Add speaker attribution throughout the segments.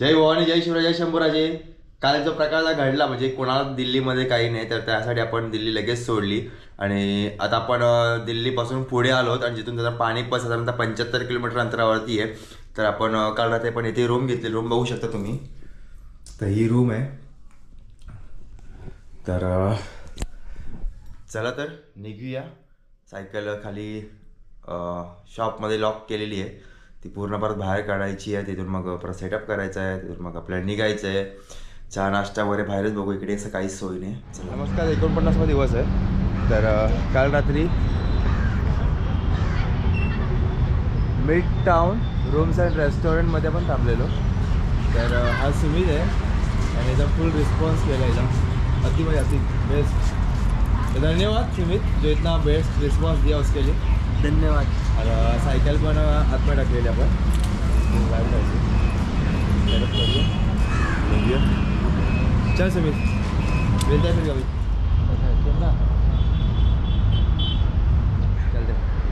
Speaker 1: जय भवानी जय शिवराय जय शंभूराजे. काल जो प्रकार घडला म्हणजे कोणाला दिल्लीमध्ये काही नाही तर त्यासाठी आपण दिल्ली लगेच सोडली. आणि आता आपण दिल्लीपासून पुढे आलो आहोत आणि जिथून त्याचा पाणीपत साधारणतः पंच्याहत्तर किलोमीटर अंतरावरती आहे. तर आपण काल रात्री पण इथे रूम घेतली. रूम बघू शकता तुम्ही. तर ही रूम आहे. तर चला तर निघूया. सायकल खाली शॉपमध्ये लॉक केलेली आहे. ती पूर्ण परत बाहेर काढायची आहे तिथून मग परत सेटअप करायचं आहे तिथून मग आपल्याला निघायचं आहे. चहा नाश्ता वगैरे बाहेरच बघू इकडे असं काहीच सोय नाही. चला. नमस्कार एकोणपन्नासवा दिवस आहे. तर काल रात्री मिड टाऊन रूम्स अँड रेस्टॉरंटमध्ये पण थांबलेलो. तर हा सुमित आहे आणि याचा फुल रिस्पॉन्स केला याचा अति म्हणजे अति बेस्ट धन्यवाद सुमित जो इतना बेस्ट रिस्पॉन्स दिया उसके लिए.
Speaker 2: धन्यवाद.
Speaker 1: सायकल पण आतमध्ये टाकलेली आपण. चल सुमित मिळते फिर कभी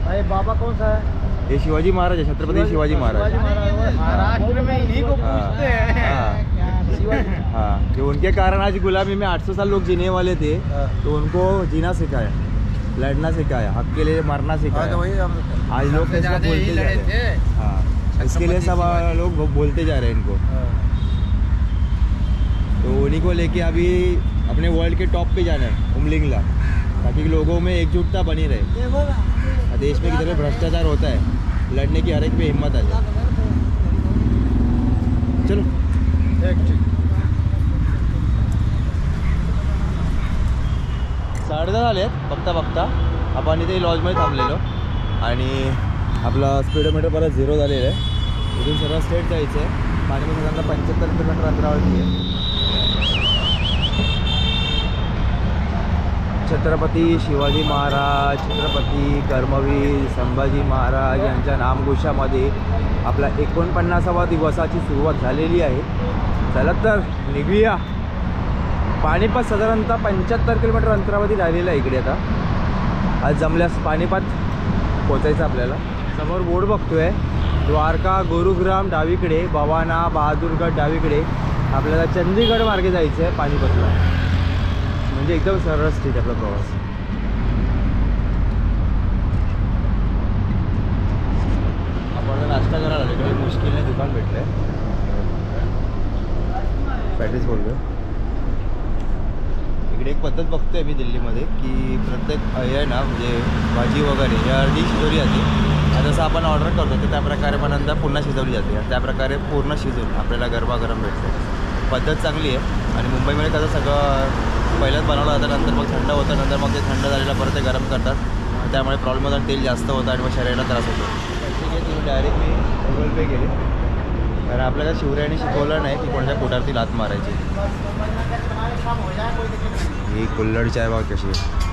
Speaker 2: अरे बाबा कौन सा है?
Speaker 1: हे शिवाजी महाराज है छत्रपति शिवाजी महाराज.
Speaker 2: महाराष्ट्र में इन्हीं को पूछते हैं.
Speaker 1: हाँ। हाँ कि उनके कारण आज गुलामी में 800 साल लोग जीने वाले थे
Speaker 2: हाँ।
Speaker 1: तो उनको जीना सिखाया। लड़ना सिखाया हक के लिए मरना
Speaker 2: हाँ, तो
Speaker 1: सिखाया।
Speaker 2: वही
Speaker 1: आज लोग बोलते जा रहे हैं। हाँ इसके लिए सब लोग बोलते जा रहे हैं इनको।
Speaker 2: हाँ।
Speaker 1: तो उन्हीं को लेके अभी अपने वर्ल्ड के टॉप पे जाना है उमलिंगला। ताकि लोगों में एकजुटता बनी रहे। देश में किधर भ्रष्टाचार होता है। लड़ने की हर एक पे हिम्मत आ जाए। चलो।
Speaker 2: ठीक ठीक
Speaker 1: साडेदहा झाले आहेत बघता बघता. आपण इथे लॉजमध्ये थांबलेलो. आणि आपला स्पीडोमीटर परत झिरो झालेलं आहे. इथून सर्व स्टेट जायचं आहे. पाणीमध्ये साधारणतः पंच्याहत्तर किलोमीटर अंतरावरती आहे. छत्रपती शिवाजी महाराज छत्रपती कर्मवीर संभाजी महाराज यांच्या नामघोषामध्ये आपला एकोणपन्नासावा दिवसाची सुरुवात झालेली आहे. चला तर निघूया. पाणीपत साधारणतः पंच्याहत्तर किलोमीटर अंतरावरती राहिलेलं आहे इकडे आता. आज जमल्यास पाणीपत पोचायचं आपल्याला. समोर बोर्ड बघतोय. द्वारका गुरुग्राम डावीकडे भवाना बहादूरगड डावीकडे. आपल्याला चंदीगड मार्गे जायचं आहे पाणीपतला. म्हणजे एकदम सरळ स्थित आपला प्रवास. आपण नाश्ता करायला इकडे मुश्किलने दुकान भेटलंय. पॅटीस बोलतोय. इकडे एक पद्धत बघतोय मी दिल्लीमध्ये की प्रत्येक हे आहे ना म्हणजे भाजी वगैरे या अर्धी शिजवली जाते. जसं आपण ऑर्डर करतो तर त्याप्रकारे पण नंतर पुन्हा शिजवली जाते. आणि पूर्ण शिजवून आपल्याला गरमागरम भेटते. पद्धत चांगली आहे. आणि मुंबईमध्ये कसं सगळं पहिल्याच बनवलं जातं नंतर मग थंड होतं नंतर मग ते थंड झालेलं परत ते गरम करतात. त्यामुळे प्रॉब्लेम होता तेल जास्त होतं आणि मग शरीराला त्रास होतो. ठीक आहे तुम्ही डायरेक्ट मी गुगल पे केले. कारण आपल्याला शिवरायाने शिकवलं नाही की कोणत्या पोटावरती लात मारायची. ही कुल्हड चाय बघ कशी आहे.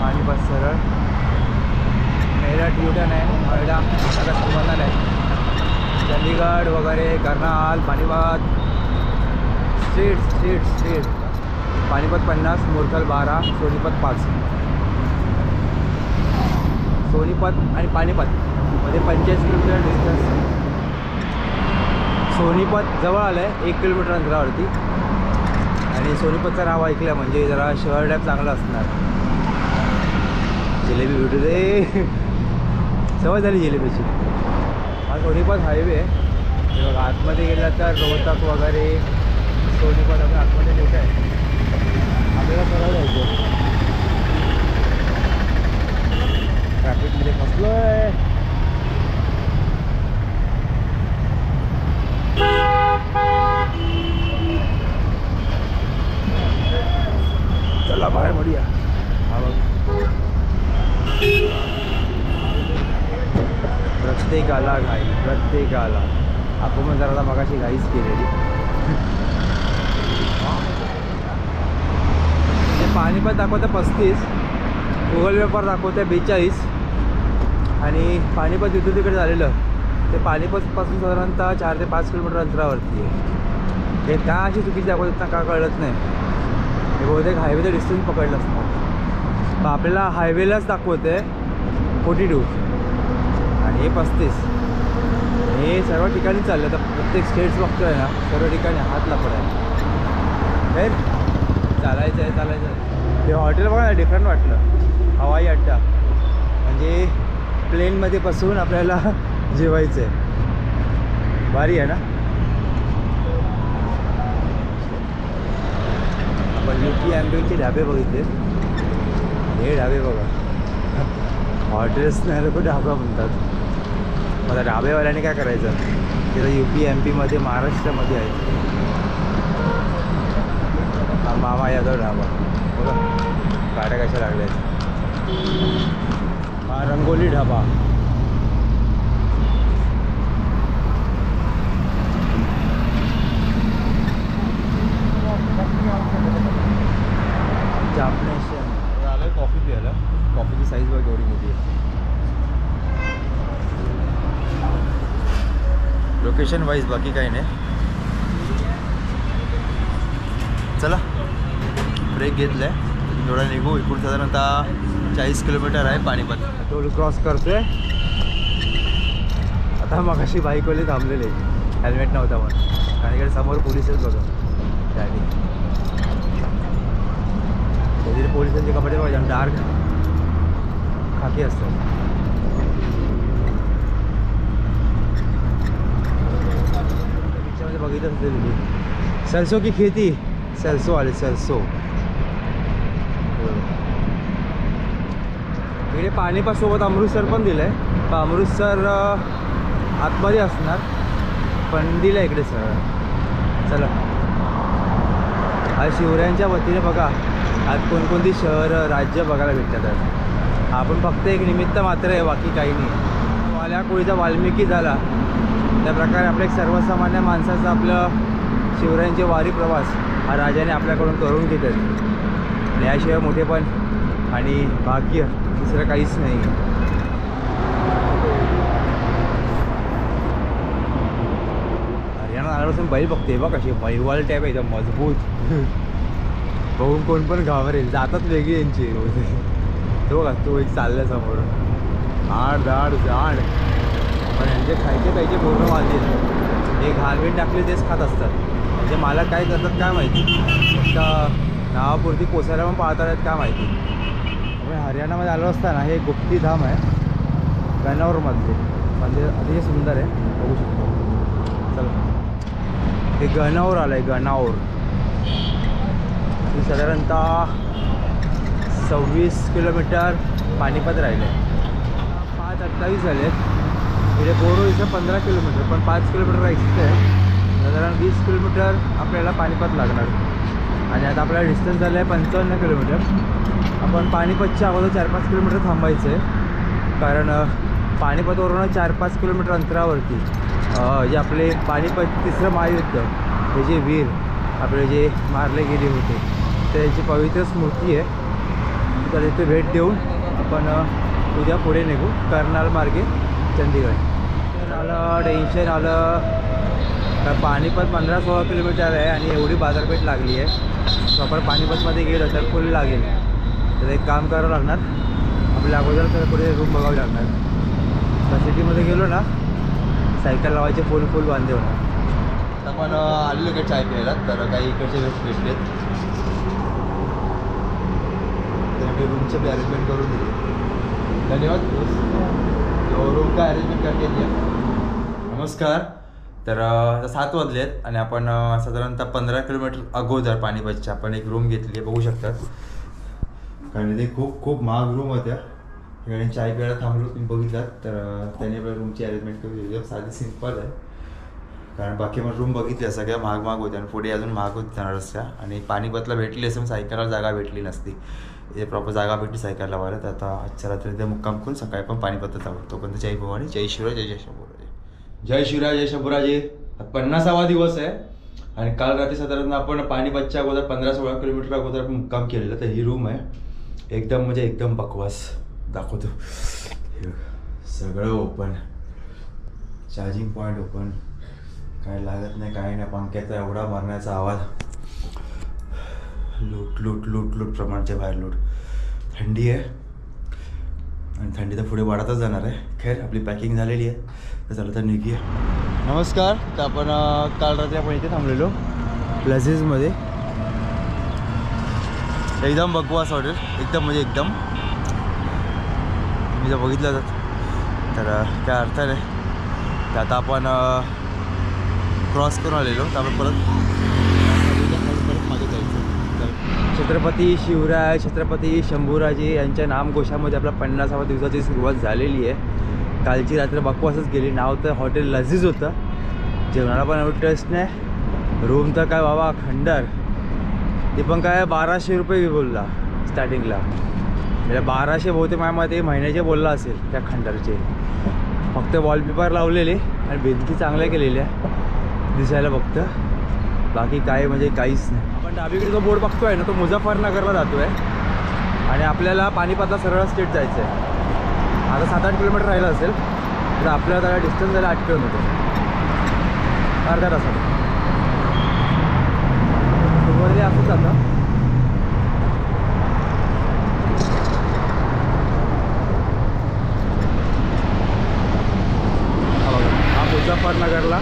Speaker 1: पाणीपत सरळ. मेरठ युटन आहे आता संबंधन आहे चंदीगड वगैरे Karnal Panipat street street street Panipat पन्नास मुरथल बारा सोनीपत पाच. सोनीपत आणि पाणीपत मध्ये पंचेचाळीस किलोमीटर डिस्टन्स सोनीपत जवळ आलं आहे एक किलोमीटर अंतरावरती. आणि सोनीपतचं नाव ऐकलं म्हणजे जरा शहर डॅम चांगलं असणार. जिलेबी भेटू दे. सवय झाली जिलेबीची. हा सोनीपत हायवे आहे. बघा आतमध्ये गेला तर रोहतक वगैरे सोनीपत आपण आतमध्ये मोठं आहे. आपल्याला सरळ जायचं ट्रॅफिकमध्ये फसलो आहे चला बाहेर बढिया हा बघ. प्रत्येकाला घाई प्रत्येकाला. आपण पण जरा मगाशी घाईच केलेली. पाणी पण दाखवतं पस्तीस. गुगल पेपर दाखवतं बेचाळीस. आणि पाणीपत तिथून तिकडे झालेलं ते पाणीपतपासून साधारणतः चार ते पाच किलोमीटर अंतरावरती आहे. हे का अशी चुकीची दाखवत ना का कळत नाही. हे बहुतेक हायवेचं डिस्टन्स पकडलं असतं. मग आपल्याला हायवेलाच दाखवते फोर्टी टू आणि हे पस्तीस. हे सर्व ठिकाणी चाललं तर प्रत्येक स्टेट्स बघतोय ना सर्व ठिकाणी हात लापड आहे चालायचं आहे चालायचं आहे ते हॉटेल बघा डिफरंट वाटलं. हवाई अड्डा. म्हणजे प्लेनमध्ये बसून आपल्याला जेवायचं आहे भारी आहे ना? आपण यू पी एम्बियनचे ढाबे बघितले. हे ढाबे बघा. हॉटेल्स नाही लोक ढाबा म्हणतात. मला ढाबेवाल्याने काय करायचं? तिथं यू पी एम पीमध्ये महाराष्ट्रामध्ये आहे हा मामा यादव ढाबा. बघा. गाड्या कशा लागल्या आहेत हा रंगोली ढाबा. आमच्या आलं कॉफी प्यायला. कॉफीची साईज बघ एवढी मोठी आहे. लोकेशन वाईज बाकी काही नाही. चला. ब्रेक घेतला आहे थोडा निघू. इकडून साधारणतः चाळीस किलोमीटर आहे पाणीपत. टोल क्रॉस करतोय. आता मग अशी बाईकवाली थांबलेली. हेल्मेट नव्हता मग आणि इकडे समोर पोलिसच बघा. गाडी. तिथे पोलिसांचे कपडे पाहिजे डार्क खाकी असतात. बघितलं सरसो की खेती? सरसो आले सरसो इकडे पाणीपासोबत अमृतसर पण दिलं आहे पण अमृतसर आतमध्ये असणार. पण दिलं इकडे सर. चला. आज शिवरायांच्या वतीने बघा आज कोणकोणती शहरं राज्य बघायला भेटतात आज. आपण फक्त एक निमित्त मात्र आहे बाकी काही नाही. वाल्या कोळीचा वाल्मिकी झाला. त्या प्रकारे आपल्या एक सर्वसामान्य माणसाचा आपलं शिवरायांचे वारी प्रवास हा राजाने आपल्याकडून करून घेतात आणि याशिवाय मोठेपण आणि भाग्य. दुसरं काहीच नाही. हरियाणा आल्यापासून बैल बघते बघ कशी बैलवाल टाईप आहे एकदम मजबूत. बघून कोण पण घाबरेल. जातात वेगळी यांची. तो बघा तो एक चालला समोर आड दाड जाड. पण यांचे खायचे पाहिजे पूर्ण वाजले हे घालवेन टाकले तेच खात असतात. म्हणजे मला काय करतात काय माहिती? फक्त नावापुरती पोसायला पण पाहतात काय माहिती? हरियाणामध्ये आलो असताना हे गुप्ती धाम आहे. गणावरमधले म्हणजे अतिशय सुंदर आहे. बघू शकतो. चला. हे गणावर आलं आहे गणावर आणि साधारणतः सव्वीस किलोमीटर पाणीपत राहिले. पाच अठ्ठावीस झाले इथे बोरो इथं पंधरा किलोमीटर पण पाच किलोमीटर राहायचं आहे साधारण वीस किलोमीटर आपल्याला पाणीपत लागणार. आणि आता आपल्याला डिस्टन्स झालं आहे पंचावन्न किलोमीटर. आपण पाणीपतच्या अगोदर चार पाच किलोमीटर थांबायचं आहे. कारण अ, पाणीपतवरून चार पाच किलोमीटर अंतरावरती जे आपले पाणीपत तिसरं महायुद्ध हे जे वीर आपले जे मारले गेले होते त्याची पवित्र स्मृती आहे. तर तिथे भेट देऊन आपण उद्या पुढे निघू. करणार मार्गे चंदीगड आलं टेन्शन आलं. तर पाणीपत पंधरा सोळा किलोमीटर आहे आणि एवढी बाजारपेठ लागली आहे. प्रॉपर पाणीपतमध्ये गेलं तर फुल लागेल. तर एक काम करावं लागणार. आपल्या अगोदर तर पुढे रूम बघावी लागणार. तर सिटीमध्ये गेलो ना सायकल लावायचे फुल फुल बांधे होणार. आपण आलेलो इकडे चाय प्यायला तर काही इकडचे भेटलेत तर रूमचे बी अरेंजमेंट करून दिली धन्यवाद. रूम काय अरेंजमेंट करते नमस्कार. तर आता सात वाजलेत आणि आपण साधारणतः पंधरा किलोमीटर अगोदर पाणीपतच्या आपण एक रूम घेतली आहे बघू शकतात. कारण ते खूप खूप महाग रूम होत्या. आणि चाय प्यायला थांबलो तुम्ही बघितलात. तर त्याने आपल्या रूमची अरेंजमेंट करून दिली एकदम साधी सिंपल आहे. कारण बाकी मग रूम बघितल्या सगळ्या महाग महाग होत्या. आणि पुढे अजून महाग होत जाणार रस्त्या. आणि पाणीपतला भेटली असं सायकलला जागा भेटली नसती. इथे प्रॉपर जागा भेटली सायकलला लावायला तर आता आजच्या रात्री ते मुक्काम करून सकाळी पण पाणीपतच जाऊ तोपर्यंत जय भवानी जय शिवराय जय जय शंभूराजे. जय शिवराय जय शंभूराजे. पन्नासावा दिवस आहे. आणि काल रात्री साधारण आपण पाणीपतच्या अगोदर पंधरा सोळा किलोमीटर अगोदर आपण मुक्काम केलेलं. तर ही रूम आहे. एकदम म्हणजे एकदम बकवास दाखवतो. हे सगळं ओपन चार्जिंग पॉईंट ओपन काय लागत नाही काय नाही पंख्याचा एवढा मारण्याचा आवाज. लूट लूट लूट लूट प्रमाणच्या बाहेर लूट थंडी आहे. आणि थंडी तर पुढे वाढतच जाणार आहे. खैर आपली पॅकिंग झालेली आहे. तर चला तर निघी नमस्कार तर आपण काल रात्री आपण इथे थांबलेलो. एकदम बकवास हॉटेल एकदम म्हणजे एकदम. तुम्ही जर बघितलं तर. तर काय अर्थ नाही. तर आता आपण क्रॉस करून आलेलो. तर आपण परत मागे जायचं तर छत्रपती शिवराय छत्रपती शंभूराजे यांच्या नामघोषामध्ये आपल्या पन्नासाव्या दिवसाची सुरुवात झालेली आहे. कालची रात्र बकवासच गेली. नाव तर हॉटेल लझीज होतं. जेवणाला पण टेस्ट नाही. रूम तर काय बाबा खंडर. ते पण काय बाराशे रुपये बोलला स्टार्टिंगला म्हणजे बाराशे बहुते माझ्या मते महिन्याचे बोलला असेल त्या खंडरचे. फक्त वॉलपेपर लावलेले आणि भिंती चांगल्या केलेल्या. दिसायला फक्त. बाकी काय म्हणजे काहीच नाही. आपण डावीकडे जो बोर्ड बघतोय ना तो मुझफ्फरनगरला जातो आहे आणि आपल्याला पानिपतला सरळ स्टेट जायचं आहे आता सात आठ किलोमीटर राहिलं असेल तर आपल्याला त्याला डिस्टन्स झाला आठ किलोमीटर अर्ध्या तासात. असंच जातं हा मुझफ्फरनगरला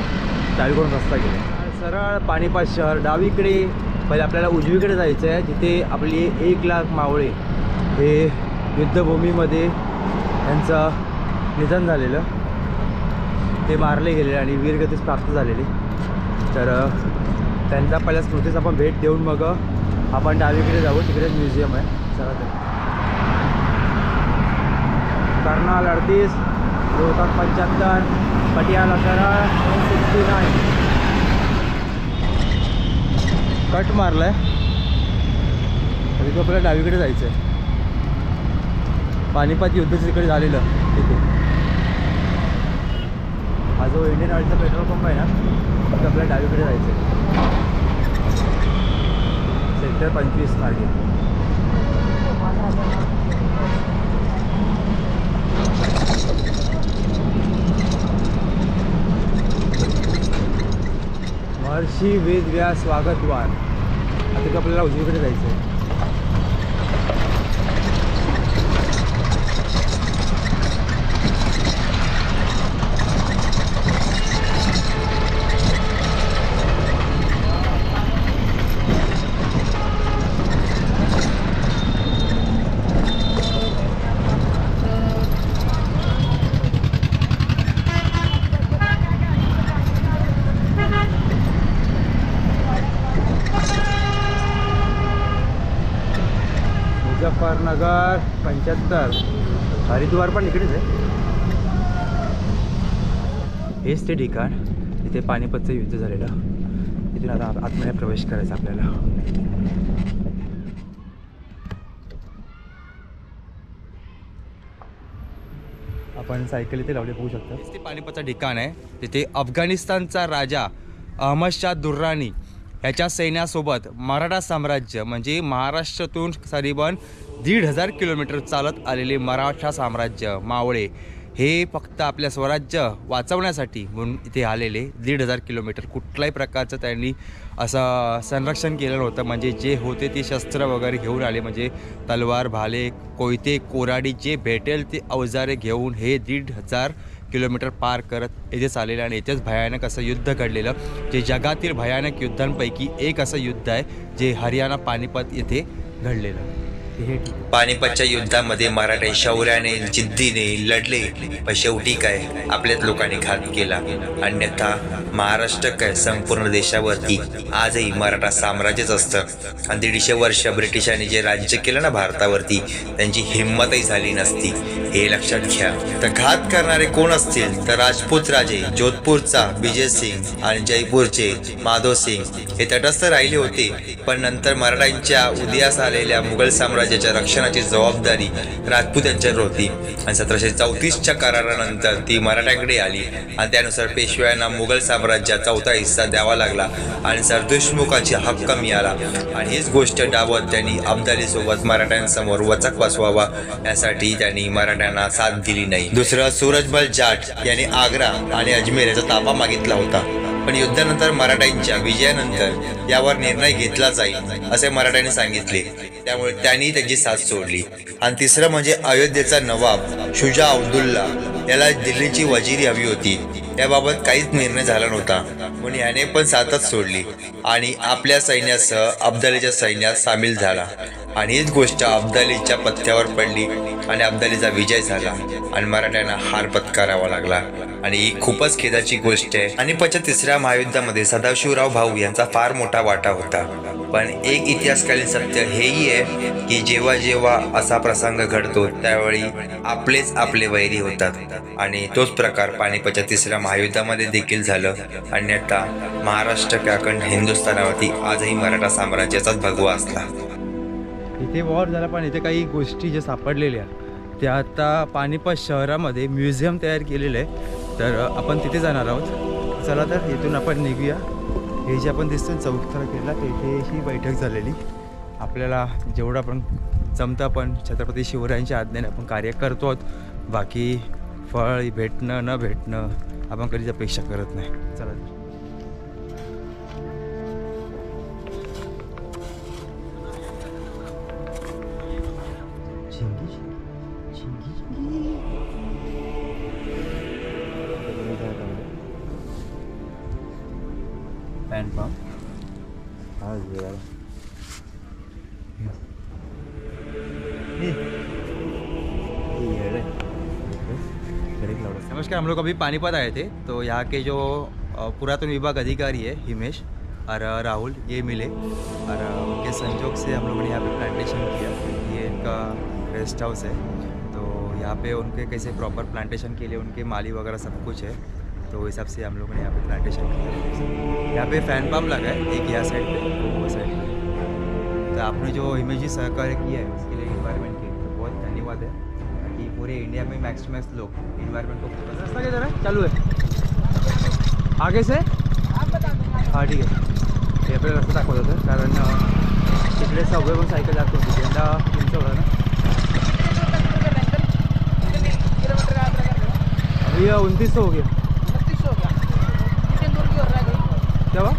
Speaker 1: डावीकडून रस्ता गेला. सरळ पाणीपात शहर डावीकडे पहिले आपल्याला उजवीकडे जायचं आहे जिथे आपली एक लाख मावळे हे युद्धभूमीमध्ये यांचं निधन झालेलं. ते मारले गेले आणि वीरगतीस प्राप्त झालेले. तर त्यांचा पहिल्या स्मृतीस आपण भेट देऊन मग आपण डावीकडे जाऊ तिकडे म्युझियम आहे. चला तर. कर्नाल अडतीस रोहतक पंच्याहत्तर पटियाला सरळ सिक्स्टी नाईन. कट मारलाय. तरी तो आपल्याला डावीकडे जायचं आहे पानिपत युद्ध तिकडे झालेलं तिथे हा जो इंडियन ऑइलचा पेट्रोल पंप आहे ना तिथे आपल्याला डावीकडे जायचं आहे सेक्टर पंचवीस मार्गे महर्षी वेदव्यास स्वागतवार आता आपल्याला उजवीकडे जायचं आहे नगर पंच्याहत्तर. हरिद्वार पण इकडेच आहे. हेच ते ठिकाण. इथे पानिपतचं युद्ध झालेलं. इथून आता आतमध्ये प्रवेश करायचा आपल्याला. आपण सायकल इथे लावली बघू शकतो. ते पानिपतचं ठिकाण आहे. तिथे अफगाणिस्तानचा राजा अहमद शाह दुर्राणी याच्या सैन्यासोबत मराठा साम्राज्य म्हणजे महाराष्ट्रातून करीबन दीड हजार किलोमीटर चालत आलेले मराठा साम्राज्य मावळे हे फक्त आपल्या स्वराज्य वाचवण्यासाठी म्हणून इथे आलेले. दीड हजार किलोमीटर कुठल्याही प्रकारचं त्यांनी असं संरक्षण केलेलं होतं. म्हणजे जे होते ते शस्त्र वगैरे घेऊन आले. म्हणजे तलवार भाले कोयते कोराडी जे भेटेल ते अवजारे घेऊन हे दीड हजार किलोमीटर पार करत येथेच आलेलं आणि येथेच भयानक असं युद्ध घडलेलं जे जगातील भयानक युद्धांपैकी एक असं युद्ध आहे जे हरियाणा पानिपत येथे घडलेलं.
Speaker 3: पानिपतच्या युद्धामध्ये मराठे शौर्याने जिद्दीने लढले पण शेवटी काय? आपल्याच लोकांनी घात केला. अन्यथा महाराष्ट्र काय? संपूर्ण देशावरती आजही मराठा साम्राज्यच असतं. आणि दीडशे वर्ष ब्रिटिशांनी जे राज्य केलं ना भारतावरती त्यांची हिंमतही झाली नसती. हे लक्षात घ्या. तर घात करणारे कोण असतील? तर राजपूत राजे जोधपूरचा विजय सिंग आणि जयपूरचे माधव सिंग. हे तटस्थ राहिले होते पण नंतर मराठ्यांच्या उदयास आलेल्या मुघल साम्राज्य साम्राज्याच्या रक्षणाची जबाबदारी राजपूत यांच्यावर होती. आणि सतराशे चौतीसच्या करारानंतर ती मराठ्यांकडे आली. आणि त्यानुसार पेशव्यांना मुघल साम्राज्यात चौथा हिस्सा द्यावा लागला आणि सरदेशमुखाची हक्क मिळाला. आणि हीच गोष्ट डावत त्यांनी अब्दालीसोबत मराठ्यांसमोर वचक बसवावा यासाठी त्यांनी मराठ्यांना साथ दिली नाही. दुसरं सूरजमल जाट यांनी आग्रा आणि अजमेर याचा ताबा मागितला होता. पण युद्धानंतर मराठ्यांच्या विजयानंतर यावर निर्णय घेतला जाईल असे मराठ्यांनी सांगितले.
Speaker 1: त्यामुळे त्यांनी त्यांची साथ सोडली. आणि तिसरं म्हणजे अयोध्येचा नवाब शुजा अब्दुल्ला. याला दिल्लीची वजिरी हवी होती. त्याबाबत काहीच निर्णय झाला नव्हता. म्हणून याने पण साथच सोडली. आणि आपल्या सैन्यासह अब्दालीच्या सैन्यात सामील झाला. आणि हीच गोष्ट अब्दालीच्या पथ्यावर पडली आणि अब्दालीचा विजय झाला. आणि मराठ्यांना हार पत्करावा लागला. आणि ही खूपच खेदाची गोष्ट आहे. आणि पच्या तिसऱ्या महायुद्धामध्ये सदाशिवराव भाऊ यांचा फार मोठा वाटा होता. पण एक इतिहासकालीन सत्य हेही आहे की जेव्हा जेव्हा असा प्रसंग घडतो त्यावेळी आपलेच आपले वैरी होतात. आणि तोच प्रकार पानिपतच्या तिसऱ्या महायुद्धामध्ये देखील झालं. अन्यथा महाराष्ट्र काकण हिंदुस्थानावरती आजही मराठा साम्राज्याचाच भगवा असला.
Speaker 4: इथे वॉर झाला पण इथे काही गोष्टी ज्या सापडलेल्या त्या आता पानिपत शहरामध्ये म्युझियम तयार केलेलं आहे. तर आपण तिथे जाणार आहोत. चला तर इथून आपण निघूया. हे जे आपण दिसतो चौथरा केला तेथे ही बैठक झालेली. आपल्याला जेवढं आपण जमतं आपण छत्रपती शिवरायांच्या आज्ञेने आपण कार्य करतो आहोत. बाकी फळ भेटणं न भेटणं आपण कधीच अपेक्षा करत नाही. चला नमस्कार, हम लोग अभी पानीपत आए थे तो यहाँ के जो पुरातन विभाग अधिकारी है, हिमेश और राहुल, ये मिले और उनके संजोग से हम लोगों ने यहाँ पे प्लांटेशन किया। ये इनका रेस्ट हाउस है। तो यहाँ पे उनके कैसे प्रॉपर प्लांटेशन के लिए उनके माली वगैरह सब कुछ है तो हिसाब से हम लोगों ने यहाँ पे प्लांटेशन किया। यहाँ पे फ़ैन पंप लगा है, एक यहाँ साइड पे, वो साइड पे। तो आपने जो इमेज सहकार्य किया है, उसके लिए इन्वायरमेंट के पूरे इंडिया में मैक्सिमम लोग इन्वायरमेंट को रास्ता क्या जरा चालू है। आगे से? हाँ ठीक आहे हे आपल्याला रस्ता दाखवत होतं कारण तिकडे सगळे पण सायकल जात होती यंदा तुमचं होतं ना? अभी उनतीस सौ हो गया। क्या हुआ?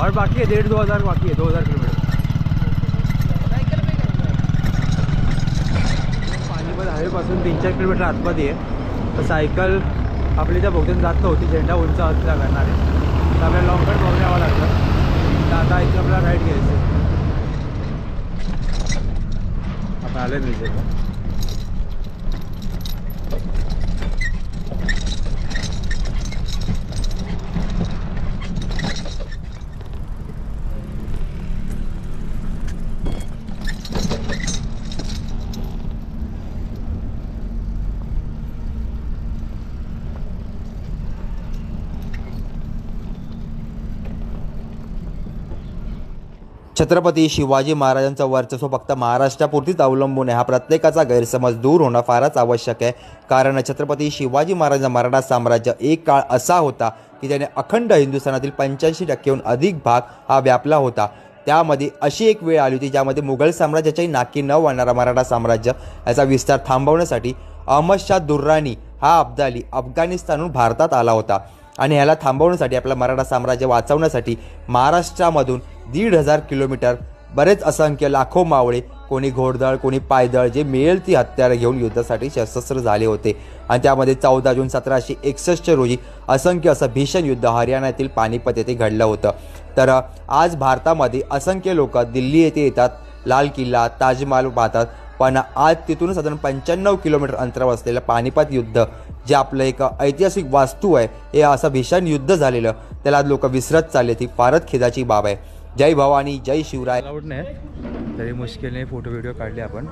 Speaker 4: और बाकी है डेढ़ दो हज़ार बाकी है दो हज़ार किलोमीटर। पासून तीन चार किलोमीटर आतमध्ये आहे. तर सायकल आपली त्या भोगत्यात जात होती झेंडा उंच असला करणारे तर आपल्याला लॉंग कट बघून यावं लागलं. तर आता इथे आपल्याला राईट घ्यायचं आता आले म्युझियमला
Speaker 1: छत्रपती शिवाजी महाराजांचं वर्चस्व फक्त महाराष्ट्रापुरतीच अवलंबून आहे. हा प्रत्येकाचा गैरसमज दूर होणं फारच आवश्यक आहे. कारण छत्रपती शिवाजी महाराजांचा मराठा साम्राज्य एक काळ असा होता की त्याने अखंड हिंदुस्थानातील पंच्याऐंशी टक्केहून अधिक भाग हा व्यापला होता. त्यामध्ये अशी एक वेळ आली होती ज्यामध्ये मुघल साम्राज्याच्याही नाकी न वाढणारा मराठा साम्राज्य याचा विस्तार थांबवण्यासाठी अहमदशाह दुर्राणी हा अब्दाली अफगाणिस्तानहून भारतात आला होता. आणि ह्याला थांबवण्यासाठी आपलं मराठा साम्राज्य वाचवण्यासाठी महाराष्ट्रामधून दीड हजार किलोमीटर. बरेच असंख्य लाखो मावळे कोणी घोडदळ कोणी पायदळ जे मिळेल ती हत्यारं घेऊन युद्धासाठी सशस्त्र झाले होते. आणि त्यामध्ये चौदा जून सतराशे एकसष्ट रोजी असंख्य असं भीषण युद्ध हरियाणातील पानिपत येथे घडलं होतं. तर आज भारतामध्ये असंख्य लोक दिल्ली येथे येतात लाल किल्ला ताजमहाल पाहतात पण आज तिथून साधारण पंच्याण्णव किलोमीटर अंतरावर असलेलं पानिपत युद्ध जे आपलं एक ऐतिहासिक वास्तू आहे हे असं भीषण युद्ध झालेलं त्याला लोक विसरत चालले ती फारच खेदाची बाब आहे. जय भवानी जय शिवराय.
Speaker 4: अलाउड नाही तरी मुश्किलने फोटो व्हिडिओ काढले आपण.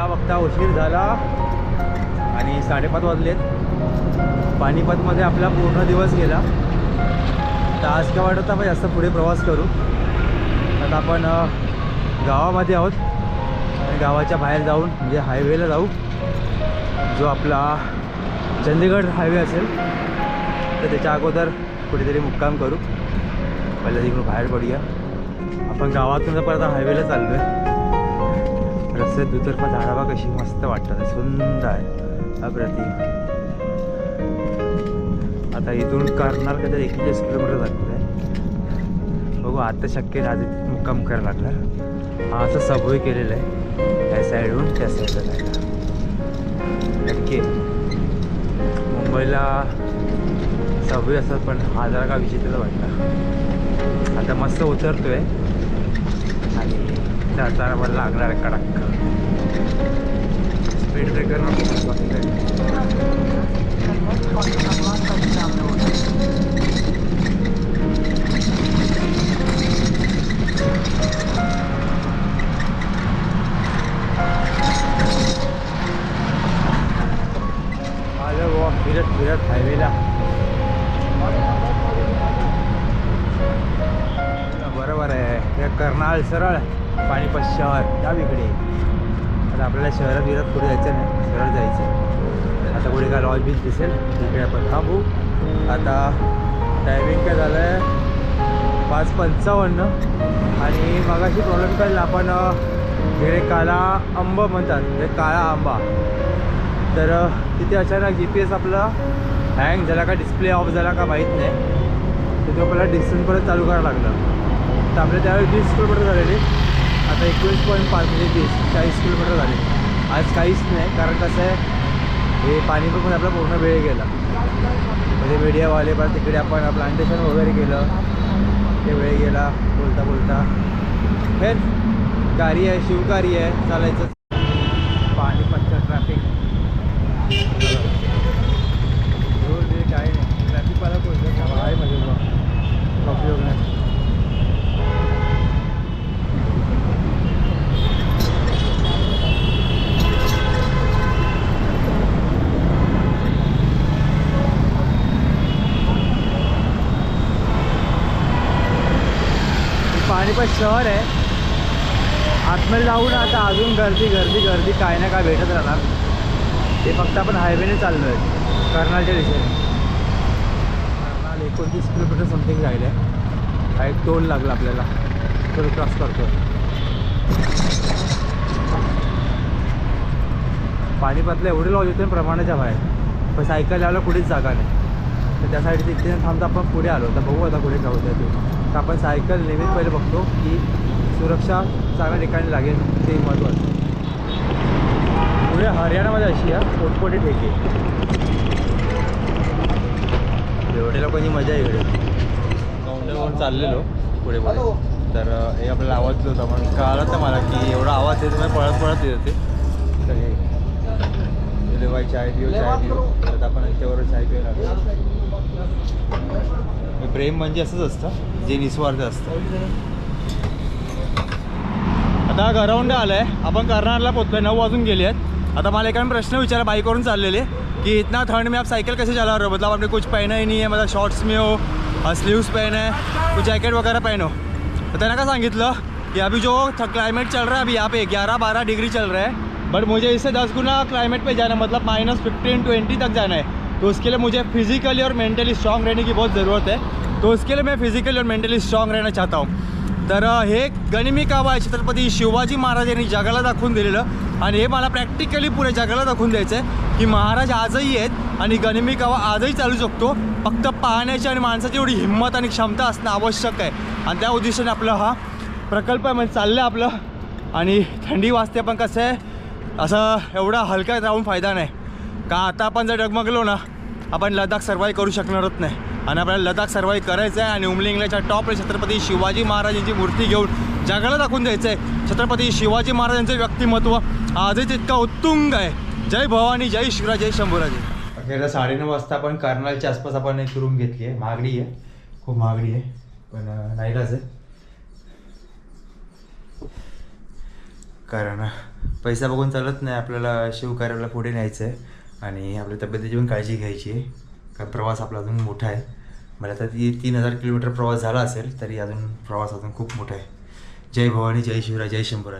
Speaker 4: बघता बघता उशीर झाला आणि साडेपाच वाजलेत. पानिपतमध्ये आपला पूर्ण दिवस गेला.
Speaker 1: तर आज काय वाटत आपण जास्त पुढे प्रवास करू? आता आपण गावामध्ये आहोत. आणि गावाच्या बाहेर जाऊन म्हणजे हायवेला जाऊ. जो आपला चंदीगड हायवे असेल तर त्याच्या अगोदर कुठेतरी मुक्काम करू. पहिल्या तिकडून बाहेर पडूया. आपण गावातून जर परत हायवेला चाललो आहे रस्त्यात दुतर्फा झाडावा कशी मस्त वाटतात सुंदर आहे अप्रतिम आता इथून करणार का तर एकेचाळीस किलोमीटर लागतं आहे बघू आता शक्य आज मुक्काम करायला लागला हा असं सबवे केलेलं आहे. त्या साईडहून त्या साईडला जायला. नक्की. मुंबईला सबवे असतात पण हा जरा का विचित्र वाटला. आता मस्त उतरतोय. आणि त्या मला लागणार आहे कडक स्पीड ब्रेकर फिरत फिरत हायवेला बरोबर आहे. हे कर्नाळ सरळ पाणीपत शहर डावीकडे. आता आपल्याला शहरात विरात पुढे जायचं नाही शहरात जायचं आता पुढे काय लॉज बीच दिसेल तिकडे आपण. थांबू. आता टायमिंग काय झालं आहे पाच पंचावन्न. आणि मगाशी प्रॉब्लेम काय आपण अ, इकडे काला आंब म्हणतात म्हणजे काळा आंबा. तर तिथे अचानक जी पी एस आपला हँग झाला का डिस्प्ले ऑफ झाला का माहीत नाही. तिथे आपल्याला डिस्टन्स परत चालू करायला लागलं. तर आपल्या त्यावेळी वीस किलोमीटर झालेली. आता एकवीस पॉईंट पाच म्हणजे वीस चाळीस किलोमीटर झाले. आज काहीच नाही कारण कसं आहे हे पाणीपूरमध्ये आपला पूर्ण वेळ गेला. म्हणजे मीडियावाले पण तिकडे आपण प्लांटेशन वगैरे केलं. ते वेळ गेला बोलता बोलता. हेच गाडी आहे शिवकार्य आहे चालायचं. पाणीपतचं ट्रॅफिक रोज हे काय नाही. ट्रॅफिकवाला कोणतं आहे? म्हणजे उपयोग नाही. आणि पण शहर आहे. आतमध्ये जाऊन आता अजून गर्दी गर्दी गर्दी काय ना काय भेटत राहणार. ते फक्त आपण हायवेने चाललो आहे कर्नालच्या दिशेने. कर्नाल एकोणतीस किलोमीटर समथिंग राहिलं आहे. हा एक टोल लागला आपल्याला. टोल क्रॉस करतो पाणीपतला एवढे लॉज होते प्रमाणाच्या बाहेर. पण सायकल लावला कुठेच जागा नाही. तर त्यासाठी तिथे थांबता आपण पुढे आलो. तर बघू आता कुठे जाऊ द्या ते तर आपण सायकल नेहमीच पहिले बघतो की सुरक्षा चांगल्या ठिकाणी लागेल ते महत्त्वाचं. पुढे हरियाणामध्ये अशी आहे पोटपोटी ठेके. एवढ्या लोकांची मजा आहे इकडे. काउंटरवरून चाललेलो पुढे पुढे. तर हे आपल्याला आवाज देत होता पण कळालं तर मला की एवढा आवाज येतो मी पळत पळत येत होते. तर हे लेवाय चाय पिऊ चाय पिऊ तर आपण याच्यावर चाय पिऊ लागलो. प्रेम म्हणजे असंच असतं. जे निस्वार्थ असतं. आता घराउंड आलं आहे आपण कर्नाटकला आहे नऊ वाजून गेले आहेत. आता मला एकाने प्रश्न विचारा बाईकवरून चाललेले कि इतना ठंड में आप साइकिल कैसे चला रहे हो? मतलब आपने कुछ पहना ही नहीं है मतलब शॉर्ट्स में हो स्लीव्स पहने हैं कुछ जैकेट वगैरह पहनो? तो त्याने का सांगितलं कि अभी जो क्लाइमेट चल रहा है अभी यहाँ पे ग्यारह बारह डिग्री चल रहा है बट मुझे इससे दस गुना क्लाइमेट पे जाना है मतलब माइनस फिफ्टीन ट्वेंटी तक जाना है। तो उसके लिए मुझे फिजिकली और मेंटली स्ट्रांग रहने की बहुत ज़रूरत है। तो उसके लिए मैं फिजिकली और मेंटली स्ट्रांग रहना चाहता हूँ। तर हे गणिमी कावा आहे छत्रपती शिवाजी महाराज यांनी जगाला दाखवून दिलेलं आणि हे मला प्रॅक्टिकली पुरे जगाला दाखवून द्यायचं आहे की महाराज आजही आहेत आणि गनिमी कावा आजही चालू शकतो. फक्त पाहण्याची आणि माणसाची एवढी हिंमत आणि क्षमता असणं आवश्यक आहे. आणि त्या उद्देशाने आपला हा प्रकल्प आहे म्हणजे चाललं आपलं. आणि थंडी वाजते पण कसं आहे असं एवढा हलका राहून फायदा नाही. का आता आपण जर डगमगलो ना आपण लडाख सर्वाईव्ह करू शकणारच नाही. आणि आपल्याला लडाख सर्वाईव्ह करायचं आहे आणि उमलिंगलाच्या टॉपला छत्रपती शिवाजी महाराजांची मूर्ती घेऊन जगाला दाखवून द्यायचं आहे छत्रपती शिवाजी महाराजांचं व्यक्तिमत्व आजही तितका उत्तुंग आहे. जय भवानी जय शिवराज जय शंभूराजे. अखेरला साडेनऊ वाजता आपण कर्नालच्या आसपास आपण एक रूम घेतली आहे. महागडी आहे. खूप महागडी आहे पण नाईलाच आहे. कारण पैसा बघून चालत नाही. आपल्याला शिवकार्याला पुढे न्यायचं आहे आणि आपल्या तब्येतीची पण काळजी घ्यायची आहे. कारण प्रवास आपला अजून मोठा आहे. मला तर ती तीन हजार किलोमीटर प्रवास झाला असेल तरी अजून प्रवास अजून खूप मोठा आहे. जय भवानी जय शिवराय जय शंभूराज.